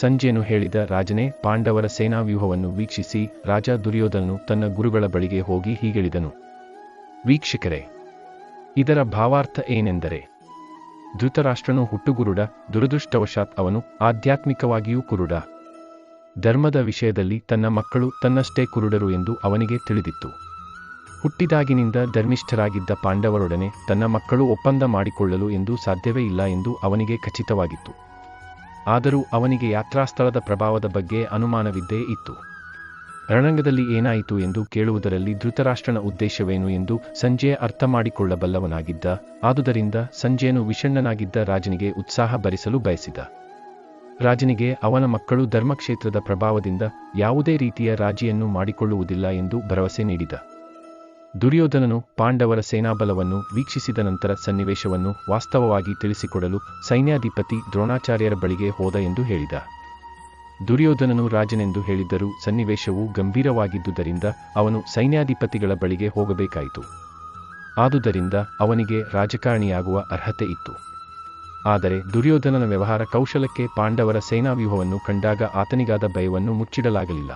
ಸಂಜಯನು ಹೇಳಿದ ರಾಜನೇ, ಪಾಂಡವರ ಸೇನಾ ವ್ಯೂಹವನ್ನು ವೀಕ್ಷಿಸಿ ರಾಜ ದುರ್ಯೋಧನನು ತನ್ನ ಗುರುಗಳ ಬಳಿಗೆ ಹೋಗಿ ಹೀಗೆಳಿದನು. ವೀಕ್ಷಕರೇ, ಇದರ ಭಾವಾರ್ಥ ಏನೆಂದರೆ, ಧೃತರಾಷ್ಟ್ರನು ಹುಟ್ಟುಗುರುಡ, ದುರದೃಷ್ಟವಶಾತ್ ಅವನು ಆಧ್ಯಾತ್ಮಿಕವಾಗಿಯೂ ಕುರುಡ. ಧರ್ಮದ ವಿಷಯದಲ್ಲಿ ತನ್ನ ಮಕ್ಕಳು ತನ್ನಷ್ಟೇ ಕುರುಡರು ಎಂದು ಅವನಿಗೆ ತಿಳಿದಿತ್ತು. ಹುಟ್ಟಿದಾಗಿನಿಂದ ಧರ್ಮಿಷ್ಠರಾಗಿದ್ದ ಪಾಂಡವರೊಡನೆ ತನ್ನ ಮಕ್ಕಳು ಒಪ್ಪಂದ ಮಾಡಿಕೊಳ್ಳಲು ಎಂದು ಸಾಧ್ಯವೇ ಇಲ್ಲ ಎಂದು ಅವನಿಗೆ ಖಚಿತವಾಗಿತ್ತು. ಆದರೂ ಅವನಿಗೆ ಯಾತ್ರಾಸ್ಥಳದ ಪ್ರಭಾವದ ಬಗ್ಗೆ ಅನುಮಾನವಿದ್ದೇ ಇತ್ತು. ರಣರಂಗದಲ್ಲಿ ಏನಾಯಿತು ಎಂದು ಕೇಳುವುದರಲ್ಲಿ ಧೃತರಾಷ್ಟ್ರನ ಉದ್ದೇಶವೇನು ಎಂದು ಸಂಜೆ ಅರ್ಥ ಮಾಡಿಕೊಳ್ಳಬಲ್ಲವನಾಗಿದ್ದ ಆದುದರಿಂದ ಸಂಜೆಯನ್ನು ವಿಷಣ್ಣನಾಗಿದ್ದ ರಾಜನಿಗೆ ಉತ್ಸಾಹ ಭರಿಸಲು ಬಯಸಿದ. ರಾಜನಿಗೆ ಅವನ ಮಕ್ಕಳು ಧರ್ಮಕ್ಷೇತ್ರದ ಪ್ರಭಾವದಿಂದ ಯಾವುದೇ ರೀತಿಯ ರಾಜಿಯನ್ನು ಮಾಡಿಕೊಳ್ಳುವುದಿಲ್ಲ ಎಂದು ಭರವಸೆ ನೀಡಿದ. ದುರ್ಯೋಧನನು ಪಾಂಡವರ ಸೇನಾಬಲವನ್ನು ವೀಕ್ಷಿಸಿದ ನಂತರ ಸನ್ನಿವೇಶವನ್ನು ವಾಸ್ತವವಾಗಿ ತಿಳಿಸಿಕೊಡಲು ಸೈನ್ಯಾಧಿಪತಿ ದ್ರೋಣಾಚಾರ್ಯರ ಬಳಿಗೆ ಹೋದ ಎಂದು ಹೇಳಿದ. ದುರ್ಯೋಧನನು ರಾಜನೆಂದು ಹೇಳಿದ್ದರೂ ಸನ್ನಿವೇಶವು ಗಂಭೀರವಾಗಿದ್ದುದರಿಂದ ಅವನು ಸೈನ್ಯಾಧಿಪತಿಗಳ ಬಳಿಗೆ ಹೋಗಬೇಕಾಯಿತು. ಆದುದರಿಂದ ಅವನಿಗೆ ರಾಜಕಾರಣಿಯಾಗುವ ಅರ್ಹತೆ ಇತ್ತು. ಆದರೆ ದುರ್ಯೋಧನನ ವ್ಯವಹಾರ ಕೌಶಲಕ್ಕೆ ಪಾಂಡವರ ಸೇನಾವ್ಯೂಹವನ್ನು ಕಂಡಾಗ ಆತನಿಗಾದ ಭಯವನ್ನು ಮುಚ್ಚಿಡಲಾಗಲಿಲ್ಲ.